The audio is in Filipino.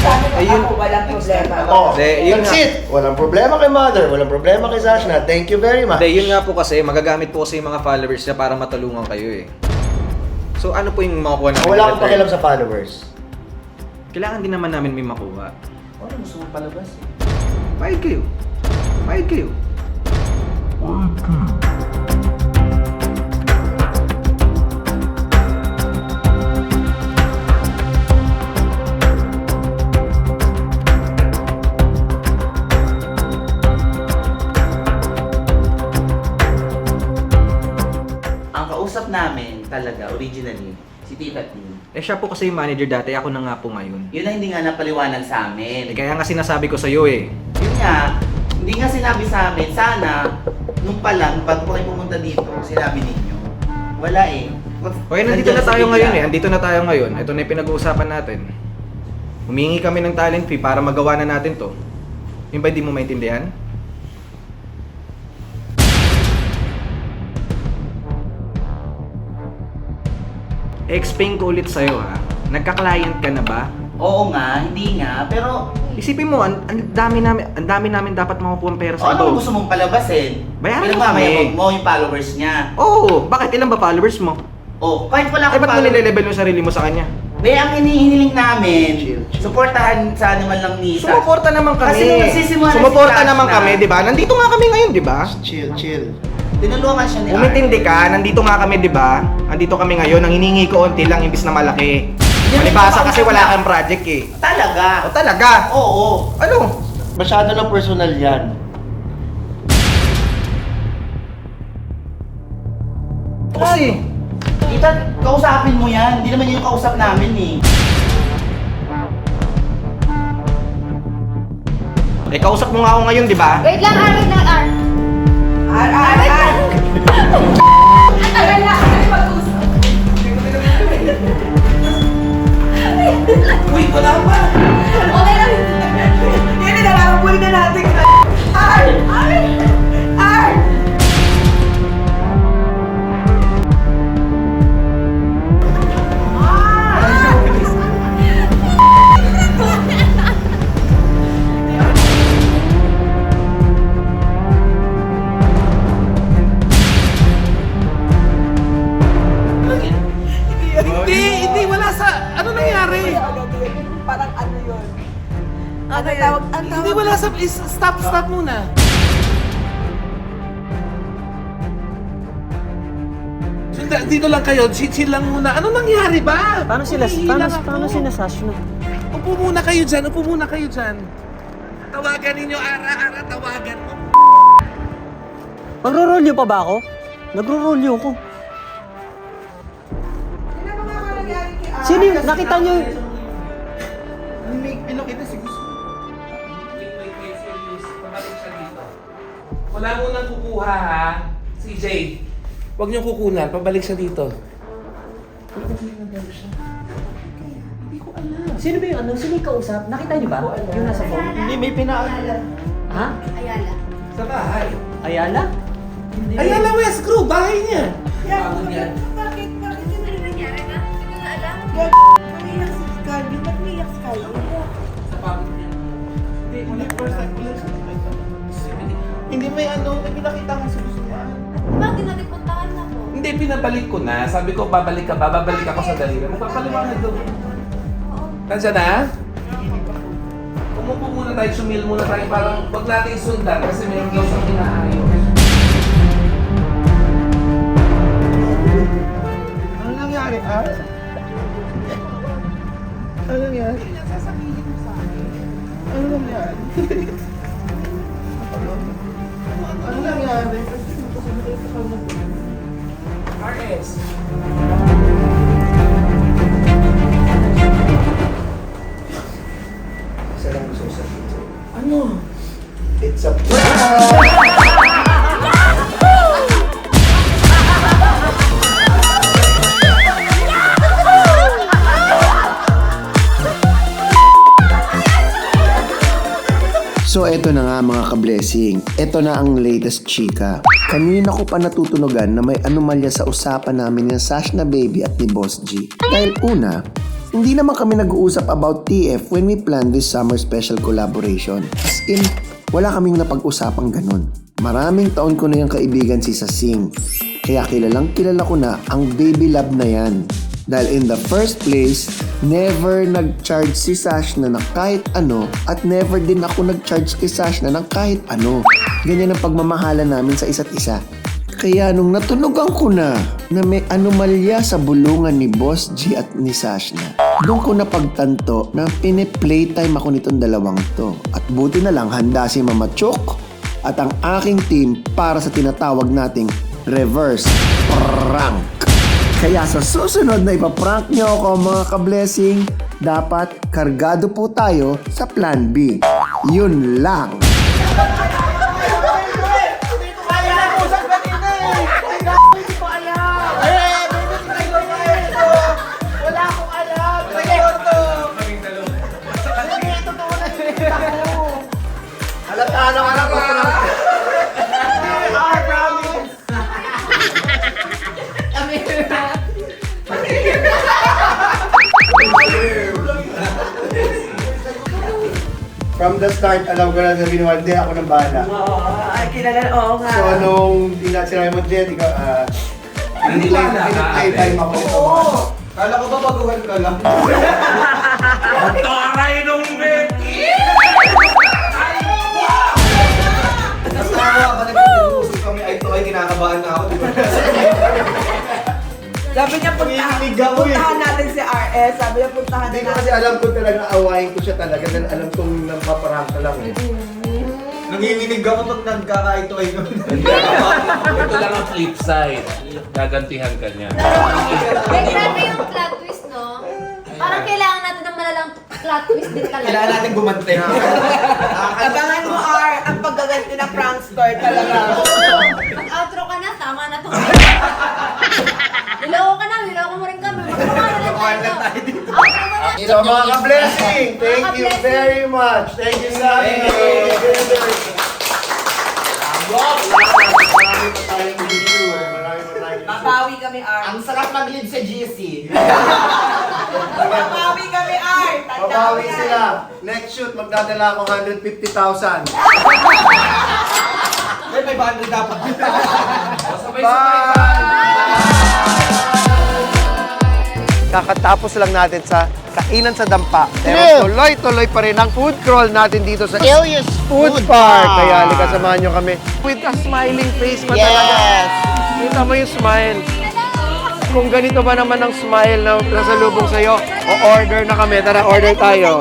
Ayun. ako, walang problema. Oh, Hindi, yun that's nga. it. Walang problema kay mother, walang problema kay Sashna. Thank you very much. Hindi, yun nga po kasi, magagamit po kasi yung mga followers niya para matulungan kayo eh. So ano po yung makukuha namin? Wala akong pakialam sa followers. Kailangan din naman namin may makuha. Ano gusto mo palabas eh? Bayad kayo. Bayad kayo. Ang originally, si Tita T. Eh siya po kasi yung manager dati, ako na nga po ngayon. Yun ang hindi nga napaliwanag sa Eh, amin. kaya nga sinasabi ko sa'yo eh. Yun nga, hindi nga sinabi sa amin, sana, nung pa lang, bago pa kayo pumunta dito, sinabi ninyo. Wala eh. Okay, nandito Nandiyan na tayo ngayon eh. Andito na tayo ngayon. Ito na yung pinag-uusapan natin. Humingi kami ng talent fee para magawa na natin to. Yung ba hindi mo maintindihan? Explain ko ulit sa'yo ha. Nagka-client ka na ba? Oo nga, hindi nga, pero Isipin mo, ang, ang dami namin, ang dami namin dapat makukuha pera o, sa ano gusto mong palabasin? Bayaran mo Pinagmamayabang kami. mo yung followers niya. Oo, bakit ilan ba followers mo? Oh, kahit wala Ay, akong ba't mo followers. nilelevel yung sarili mo sa kanya? Be, ang hinihiling namin, Chill, chill. supportahan sana naman lang ni Sas. Sumuporta naman kami. Kasi nung nagsisimula na si Sumuporta naman na- kami, di ba? Nandito nga kami ngayon, di ba? Chill, chill. Tinulungan siya ni Umitindi ka, nandito nga kami, di ba? Nandito kami ngayon, ang hiningi ko onti lang imbis na malaki. Malibasa kasi wala kang project eh. Talaga? O talaga? Oo. Ano? Masyado na personal yan. Kasi, Tita, kausapin mo yan. Hindi naman yun yung kausap namin eh. eh kausap mo nga ako ngayon, di ba? Wait lang, ah, wait lang. Ar, ar, ar! Mag-usap. Uy, wala pa. Yun? Ano Okay. tawag? Ang tawag? Hindi, wala sa... is- Stop, stop muna. So, da- Dito lang kayo, chill, chill lang muna. Ano nangyari ba? Paano sila, paano, paano sila Sash na? Upo muna kayo dyan, upo muna kayo dyan. Tawagan ninyo, ara-ara, tawagan mo. Magro-rolyo pa ba ako? Nagro-rolyo ko. Ano? Sino yung, nakita nyo yung... May pinakita si Gusto. Wait, wait, wait, serious. Pabalik siya dito. Wala mo nang kukuha ha, CJ. Huwag niyo kukunan, pabalik siya dito. Sino ba yung ano? Sino yung kausap? Nakita nyo ba? Yung nasa phone? Hindi, may pinaalam. Ha? Ayala. Sa bahay. Ayala? Ayala West Crew, bahay niya. Yan, yan. bakit? Bakit yun? Ano nangyari ba? Hindi ko na alam. Yan, umiyak si Scarby. Ba't umiyak si Scarby? Hindi, ko may ano, may pinakita nga sa gusto niya. Bakit nalipuntahan na mo? Hindi, pinabalik ko na. Sabi ko, babalik ka ba? Babalik ako sa daliri. Magpapaliwanag daw. Nandiyan na? Umupo muna tayo, sumil muna tayo. Parang wag natin sundan kasi meron daw siyang inaayos. Ano nangyari, ah? Ano nangyari? Ano nangyari? ano nangyari? RS. Isa lang gusto ko sabihin sa'yo. Ano? It's a prank! So eto na nga mga ka-blessing. Eto na ang latest chika. Kanina ko pa natutunugan na may anomalya sa usapan namin ni Sash na baby at ni Boss G. Dahil una, Hindi naman kami nag-uusap about TF when we planned this summer special collaboration. As in, wala kaming napag-usapang ganun. Maraming taon ko na yung kaibigan si Sasing. Kaya kilalang kilala ko na ang baby love na yan. Dahil in the first place, never nag-charge si Sash na ng kahit ano at never din ako nag-charge kay Sash na ng kahit ano. Ganyan ang pagmamahala namin sa isa't isa. Kaya nung natunugan ko na na may anomalya sa bulungan ni Boss G at ni Sash na, doon ko napagtanto na pine-playtime ako nitong dalawang to. At buti na lang handa si Mama Chok at ang aking team para sa tinatawag nating reverse prank. Kaya sa susunod na ipaprank nyo ako mga ka-blessing, dapat kargado po tayo sa plan B. Yun lang. Halata na ka na From the start, alam ko na sabihin mo, hindi ako nang bahala. Oo, ay, kilala, oo nga. So, nung di na sinabi mo, Jet, ikaw, ah, Hindi ba na, pinag-playtime ako. Oo. Kala ko ba baguhan ka lang? Taray nung Becky! Kasama ka na kami, ay to ay kinakabahan na ako. di ba? Sabi niya, puntahan, RS. Sabi niya, puntahan Hindi ko natin. kasi alam ko talaga awayin ko siya talaga dahil alam kong napaparang ka lang eh. Nanginginig ako pag nagkakaito ay Ito lang ang flip side. Gagantihan ka niya. May grabe yung plot twist, no? Parang kailangan natin ng malalang plot twist din talaga. Kailangan natin gumante. Abangan mo, R, ang paggaganti ng prankster talaga. Mag-outro ka na, tama na to. Niloko ka na, niloko mo rin kami. Magkakaroon na tayo. Outro mo na. So mga ka-blessing, thank Mga you very much. Thank you sa amin. Marami pa tayong video. Marami pa tayong. Babawi kami, R. Ang sarap mag-live sa GC. Babawi kami, R. Tanda mo Babawi yan. sila. Next shoot, magdadala ako 150,000. May 500 dapat. Sabay-sabay. Kakatapos lang natin sa kainan sa dampa. Pero tuloy-tuloy pa rin ang food crawl natin dito sa Alias Food Park. Kaya halika samahan nyo kami. With a smiling face pa talaga. Yes! Kita mo yung smile. Kung ganito ba naman ang smile na nasa lubong sa'yo, o-order na kami. Tara, order tayo.